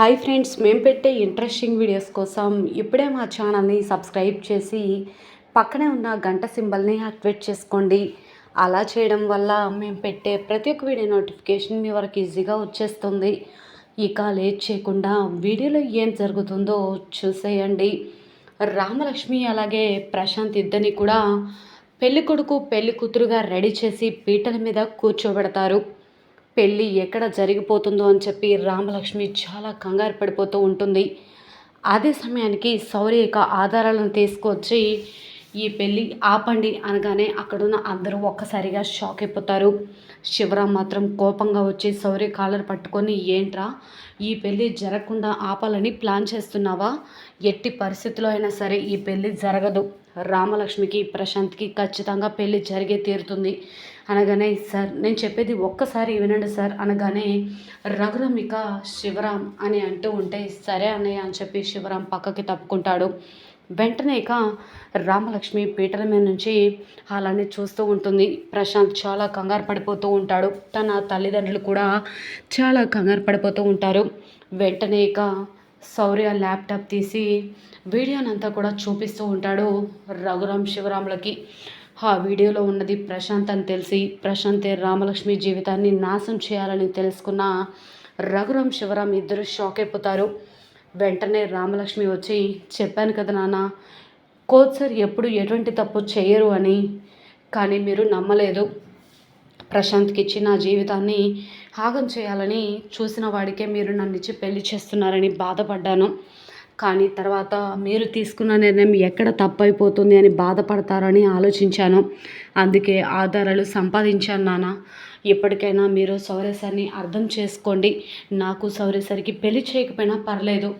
Hi friends మేము పెట్టే interesting videos కోసం ఇప్పుడే మా ఛానల్ని సబ్స్క్రైబ్ చేసి పక్కనే ఉన్న గంట సింబల్ని యాక్టివేట్ చేసుకోండి. అలా చేయడం వల్ల మేము పెట్టే ప్రతి ఒక్క వీడియో నోటిఫికేషన్ మీ వరకు ఈజీగా వచ్చేస్తుంది. ఇక లేట్ చేయకుండా వీడియోలో ఏం జరుగుతుందో చూసేయండి. రామలక్ష్మి అలాగే ప్రశాంత్ ఇద్దరిని కూడా పెళ్ళికొడుకు పెళ్ళికూతురుగా రెడీ చేసి పీటల మీద కూర్చోబెడతారు. పెళ్ళి ఎక్కడ జరిగిపోతుందో అని చెప్పి రామలక్ష్మి చాలా కంగారు పడిపోతూ ఉంటుంది. అదే సమయానికి శౌర్య ఆధారాలను తీసుకొచ్చి ఈ పెళ్ళి ఆపండి అనగానే అక్కడున్న అందరూ ఒక్కసారిగా షాక్ అయిపోతారు. శివరాం మాత్రం కోపంగా వచ్చి శౌర్య కాలర్ పట్టుకొని ఏంట్రా? ఈ పెళ్ళి జరగకుండా ఆపాలని ప్లాన్ చేస్తున్నావా? ఎట్టి పరిస్థితిలో అయినా సరే ఈ పెళ్ళి జరగదు. రామలక్ష్మికి ప్రశాంత్కి ఖచ్చితంగా పెళ్ళి జరిగే తీరుతుంది. అనగానే సార్ నేను చెప్పేది ఒక్కసారి వినండి సార్. అనగానే రఘురమిక శివరాం అని అంటూ ఉంటే సరే అన్నయ్య అని చెప్పి శివరాం పక్కకి తప్పుకుంటాడు. వెంటనే ఇక రామలక్ష్మి పీటల మీద నుంచి అలానే చూస్తూ ఉంటుంది. ప్రశాంత్ చాలా కంగారు పడిపోతూ ఉంటాడు. తన తల్లిదండ్రులు కూడా చాలా కంగారు పడిపోతూ ఉంటారు. వెంటనే ఇక శౌర్య ల్యాప్టాప్ తీసి వీడియోనంతా కూడా చూపిస్తూ ఉంటాడు రఘురామ్ శివరాములకి. ఆ వీడియోలో ఉన్నది ప్రశాంత్ అని తెలిసి ప్రశాంతే రామలక్ష్మి జీవితాన్ని నాశనం చేయాలని తెలుసుకున్న రఘురామ్ శివరాం ఇద్దరు షాక్ అయిపోతారు. వెంటనే రామలక్ష్మి వచ్చి చెప్పాను కదా నాన్న కోచ్ సార్ ఎప్పుడు ఎటువంటి తప్పు చేయరు అని కానీ మీరు నమ్మలేదు. ప్రశాంత్కి ఇచ్చి నా జీవితాన్ని ఆగం చేయాలని చూసిన వాడికే మీరు నన్ను ఇచ్చి పెళ్ళి చేస్తున్నారని బాధపడ్డాను. కానీ తర్వాత మీరు తీసుకున్న నిర్ణయం ఎక్కడ తప్పైపోతుంది అని బాధపడతారని ఆలోచించాను. అందుకే ఆధారాలు సంపాదించాను నాన్న. ఇప్పటికైనా మీరు సౌరేశ్వరిని అర్థం చేసుకోండి. నాకు సౌరేశ్వరికి పెళ్ళి చేయకపోయినా పర్లేదు.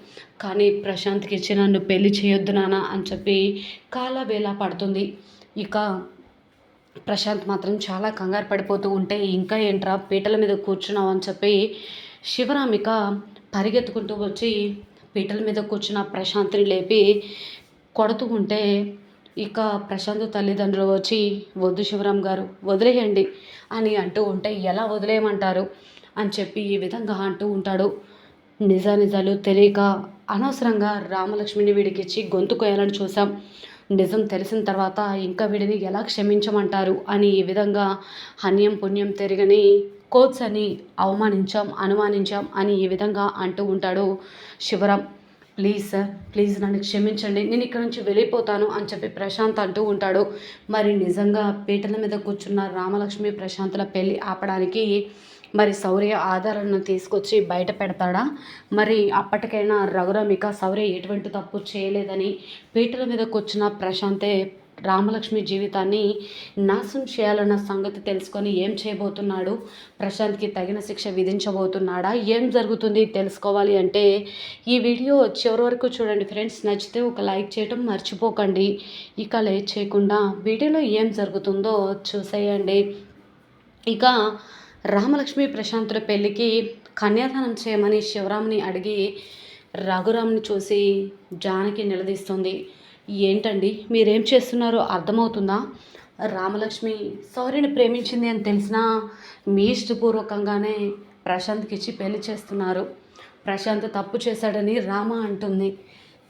కానీ ప్రశాంత్కి ఇచ్చి నన్ను పెళ్ళి చేయొద్దు నాన్న అని చెప్పి కాలవేళ పడుతుంది. ఇక ప్రశాంత్ మాత్రం చాలా కంగారు పడిపోతూ ఉంటే ఇంకా ఏంట్రా పీటల మీద కూర్చున్నావు అని చెప్పి శివరామిక పరిగెత్తుకుంటూ వచ్చి పీటల మీద కూర్చున్న ప్రశాంత్ని లేపి కొడుతూ ఉంటే ఇక ప్రశాంత్ తల్లిదండ్రులు వచ్చి వద్దు శివరాం గారు వదిలేయండి అని అంటూ ఉంటే ఎలా వదిలేయమంటారు? అని చెప్పి ఈ విధంగా అంటూ ఉంటాడు. నిజానిజాలు తెలియక అనవసరంగా రామలక్ష్మిని వీడికిచ్చి గొంతు కొయ్యాలని చూసాం నిజం తెలిసిన తర్వాత ఇంకా వీడిని ఎలా క్షమించమంటారు అని ఈ విధంగా హన్యం పుణ్యం తిరగని కోచ్ అని అవమానించాం అనుమానించాం అని ఈ విధంగా అంటూ ఉంటాడు శివరాం. ప్లీజ్ సార్ ప్లీజ్ నన్ను క్షమించండి నేను ఇక్కడ నుంచి వెళ్ళిపోతాను అని చెప్పి ప్రశాంత్ అంటూ ఉంటాడు. మరి నిజంగా పీటల మీద కూర్చున్న రామలక్ష్మి ప్రశాంత్ల పెళ్ళి ఆపడానికి మరి శౌర్య ఆధారాలను తీసుకొచ్చి బయట పెడతాడా? మరి అప్పటికైనా రఘురామిక శౌర్య ఎటువంటి తప్పు చేయలేదని పీటల మీద కూర్చున్న ప్రశాంతే రామలక్ష్మి జీవితాన్ని నాశనం చేయాలన్న సంగతి తెలుసుకొని ఏం చేయబోతున్నాడు? ప్రశాంత్కి తగిన శిక్ష విధించబోతున్నాడా? ఏం జరుగుతుంది తెలుసుకోవాలి అంటే ఈ వీడియో చివరి వరకు చూడండి ఫ్రెండ్స్. నచ్చితే ఒక లైక్ చేయడం మర్చిపోకండి. ఇక లేట్ చేయకుండా వీడియోలో ఏం జరుగుతుందో చూసేయండి. ఇక రామలక్ష్మి ప్రశాంతుల పెళ్ళికి కన్యాదానం చేయమని శివరామ్ని అడిగి రఘురామ్ని చూసి జానకి నిలదీస్తుంది. ఏంటండి? మీరేం చేస్తున్నారో అర్థమవుతుందా? రామలక్ష్మి సౌర్యని ప్రేమించింది అని తెలిసినా మీ ఇష్టపూర్వకంగానే ప్రశాంత్కి ఇచ్చి పెళ్ళి చేస్తున్నారు. ప్రశాంత్ తప్పు చేశాడని రామ అంటుంది.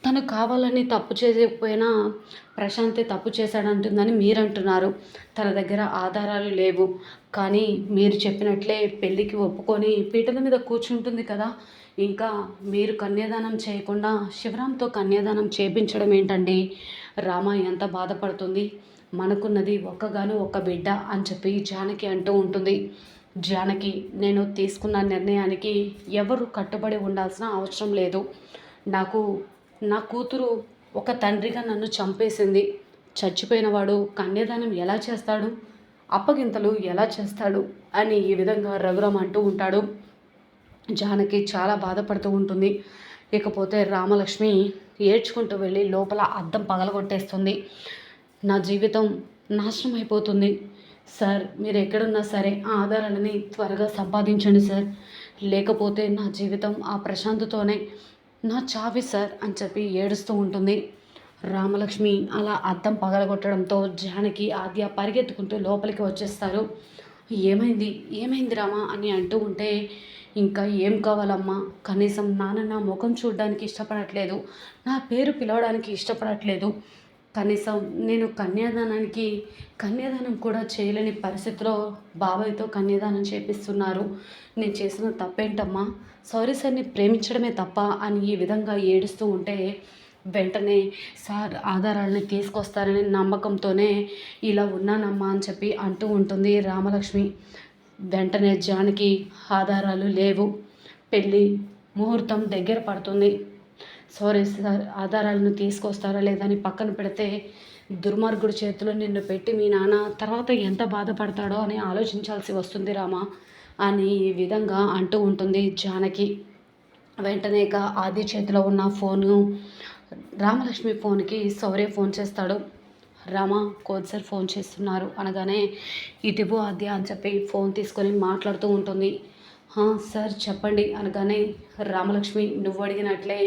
తను కావాలని తప్పు చేయకపోయినా ప్రశాంతే తప్పు చేశాడంటుందని మీరు అంటున్నారు తన దగ్గర ఆధారాలు లేవు. కానీ మీరు చెప్పినట్లే పెళ్ళికి ఒప్పుకొని పీటల మీద కూర్చుంటుంది కదా. ఇంకా మీరు కన్యాదానం చేయకుండా శివరాంతో కన్యాదానం చేపించడం ఏంటండి? రామ ఎంత బాధపడుతుంది? మనకున్నది ఒక్కగాను ఒక్క బిడ్డ అని చెప్పి జానకి అంటూ ఉంటుంది. జానకి నేను తీసుకున్న నిర్ణయానికి ఎవరు కట్టుబడి ఉండాల్సిన అవసరం లేదు. నాకు నా కూతురు ఒక తండ్రిగా నన్ను చంపేసింది. చచ్చిపోయినవాడు కన్యాదానం ఎలా చేస్తాడు? అప్పగింతలు ఎలా చేస్తాడు? అని ఈ విధంగా రఘురామ్ అంటూ ఉంటాడు. జానకి చాలా బాధపడుతూ ఉంటుంది. ఇకపోతే రామలక్ష్మి ఏడ్చుకుంటూ వెళ్ళి లోపల అద్దం పగలగొట్టేస్తుంది. నా జీవితం నాశనం అయిపోతుంది సార్ మీరు ఎక్కడున్నా సరే ఆ ఆధారాలని త్వరగా సంపాదించండి సార్. లేకపోతే నా జీవితం ఆ ప్రశాంతతోనే నా చావి సార్ అని చెప్పి ఏడుస్తూ ఉంటుంది. రామలక్ష్మి అలా అద్దం పగలగొట్టడంతో జానకి ఆద్య పరిగెత్తుకుంటూ లోపలికి వచ్చేస్తారు. ఏమైంది? ఏమైంది రామా అని అంటూ ఉంటే ఇంకా ఏం కావాలమ్మా? కనీసం నాన్న నా ముఖం చూడడానికి ఇష్టపడట్లేదు. నా పేరు పిలవడానికి ఇష్టపడట్లేదు. కనీసం నేను కన్యాదానానికి కన్యాదానం కూడా చేయలేని పరిస్థితిలో బాబాయ్తో కన్యాదానం చేపిస్తున్నారు. నేను చేసిన తప్పేంటమ్మా? సారీ సార్ని ప్రేమించడమే తప్ప అని ఈ విధంగా ఏడుస్తూ ఉంటే వెంటనే సార్ ఆధారాలను తీసుకొస్తారని నమ్మకంతోనే ఇలా ఉన్నానమ్మా అని చెప్పి అంటూ ఉంటుంది రామలక్ష్మి. వెంటనే జానకి ఆధారాలు లేవు. పెళ్ళి ముహూర్తం దగ్గర పడుతుంది. సారీ ఆధారాలను తీసుకొస్తారా లేదని పక్కన పెడితే దుర్మార్గుడి చేతిలో నిన్ను పెట్టి మీ నాన్న తర్వాత ఎంత బాధపడతాడో అని ఆలోచించాల్సి వస్తుంది రామా అని ఈ విధంగా అంటూ ఉంటుంది జానకి. వెంటనే ఇక ఆది చేతిలో ఉన్న ఫోను రామలక్ష్మి ఫోన్కి సౌర్య ఫోన్ చేస్తాడు. రామ కోచ్ సార్ ఫోన్ చేస్తున్నారు అనగానే ఇటువు ఆద్య అని చెప్పి ఫోన్ తీసుకొని మాట్లాడుతూ ఉంటుంది. సార్ చెప్పండి అనగానే రామలక్ష్మి నువ్వు అడిగినట్లే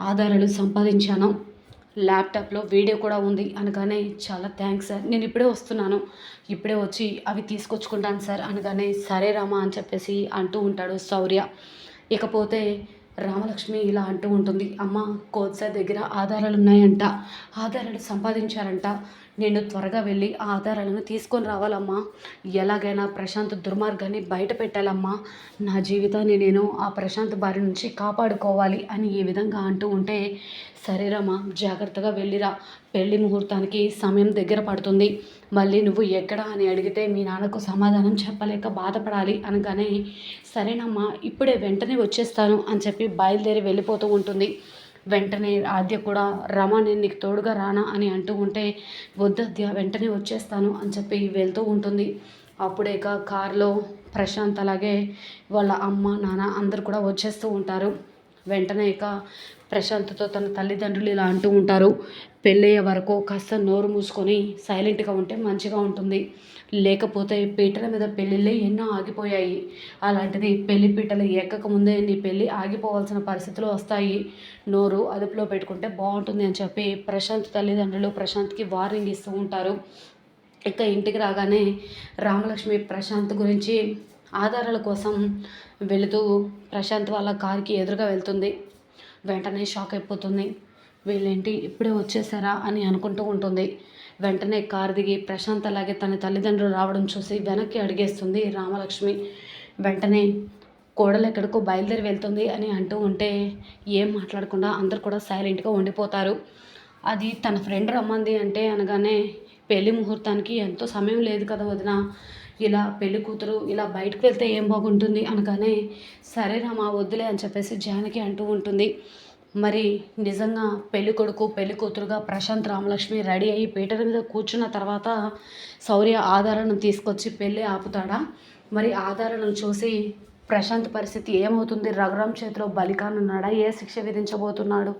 ఆధారాలు సంపాదించాను. ల్యాప్టాప్లో వీడియో కూడా ఉంది అనగానే చాలా థ్యాంక్స్ సార్. నేను ఇప్పుడే వస్తున్నాను. ఇప్పుడే వచ్చి అవి తీసుకొచ్చుకుంటాను సార్ అనగానే సరే రామా అని చెప్పేసి అంటూ ఉంటాడు శౌర్య. ఇకపోతే రామలక్ష్మి ఇలా అంటూ ఉంటుంది. అమ్మ కోచ్ సార్ దగ్గర ఆధారాలు ఉన్నాయంట. ఆధారాలు సంపాదించారంట. నేను త్వరగా వెళ్ళి ఆ ఆధారాలను తీసుకొని రావాలమ్మా. ఎలాగైనా ప్రశాంత్ దుర్మార్గాన్ని బయట పెట్టాలమ్మా. నా జీవితాన్ని నేను ఆ ప్రశాంత్ బారి నుంచి కాపాడుకోవాలి అని ఈ విధంగా అంటూ ఉంటే సరేరమ్మా జాగ్రత్తగా వెళ్ళిరా. పెళ్ళి ముహూర్తానికి సమయం దగ్గర పడుతుంది. మళ్ళీ నువ్వు ఎక్కడ అని అడిగితే మీ నాన్నకు సమాధానం చెప్పలేక బాధపడాలి అనగానే సరేనమ్మా ఇప్పుడే వెంటనే వచ్చేస్తాను అని చెప్పి బయలుదేరి వెళ్ళిపోతూ ఉంటుంది. వెంటనే ఆద్య కూడా రమ నేను నీకు తోడుగా రానా అని అంటూ ఉంటే వద్దద్య వెంటనే వచ్చేస్తాను అని చెప్పి వెళ్తూ ఉంటుంది. అప్పుడే ఇక కారులో ప్రశాంత్ అలాగే వాళ్ళ అమ్మ నాన్న అందరు కూడా వచ్చేస్తూ ఉంటారు. వెంటనే ఇక ప్రశాంత్తో తన తల్లిదండ్రులు ఇలా అంటూ ఉంటారు. పెళ్ళయ్యే వరకు కాస్త నోరు మూసుకొని సైలెంట్గా ఉంటే మంచిగా ఉంటుంది. లేకపోతే పీటల మీద పెళ్ళిళ్ళే ఎన్నో ఆగిపోయాయి. అలాంటిది పెళ్ళి పీటలు ఎక్కక ముందే నీ పెళ్ళి ఆగిపోవాల్సిన పరిస్థితులు వస్తాయి. నోరు అదుపులో పెట్టుకుంటే బాగుంటుంది అని చెప్పి ప్రశాంత్ తల్లిదండ్రులు ప్రశాంత్కి వార్నింగ్ ఇస్తూ ఉంటారు. ఇక ఇంటికి రాగానే రామలక్ష్మి ప్రశాంత్ గురించి ఆధారాల కోసం వెళుతూ ప్రశాంత్ వాళ్ళ కార్కి ఎదురుగా వెళ్తుంది. వెంటనే షాక్ అయిపోతుంది. వీళ్ళేంటి ఇప్పుడే వచ్చేసారా అని అనుకుంటూ ఉంటుంది. వెంటనే కారు దిగి ప్రశాంత్ అలాగే తన తల్లిదండ్రులు రావడం చూసి వెనక్కి అడిగేస్తుంది రామలక్ష్మి. వెంటనే కోడలు ఎక్కడికో బయలుదేరి వెళ్తుంది అని అంటూ ఉంటే ఏం మాట్లాడకుండా అందరు కూడా సైలెంట్గా ఉండిపోతారు. అది తన ఫ్రెండ్ రమ్మంది అంటే అనగానే పెళ్ళి ముహూర్తానికి ఎంతో సమయం లేదు కదా వదిన. ఇలా పెళ్ళి కూతురు ఇలా బయటకు వెళ్తే ఏం బాగుంటుంది అనగానే సరేనా మా వద్దులే అని చెప్పేసి జానకి అంటూ ఉంటుంది. మరి నిజంగా పెళ్ళి కొడుకు పెళ్ళి కూతురుగా ప్రశాంత్ రామలక్ష్మి రెడీ అయ్యి పీటల మీద కూర్చున్న తర్వాత శౌర్య ఆధారాలను తీసుకొచ్చి పెళ్ళి ఆపుతాడా? మరి ఆధారాలను చూసి ప్రశాంత్ పరిస్థితి ఏమవుతుంది? రఘురామ్ చేతిలో బలికానున్నాడా? ఏ శిక్ష విధించబోతున్నాడు?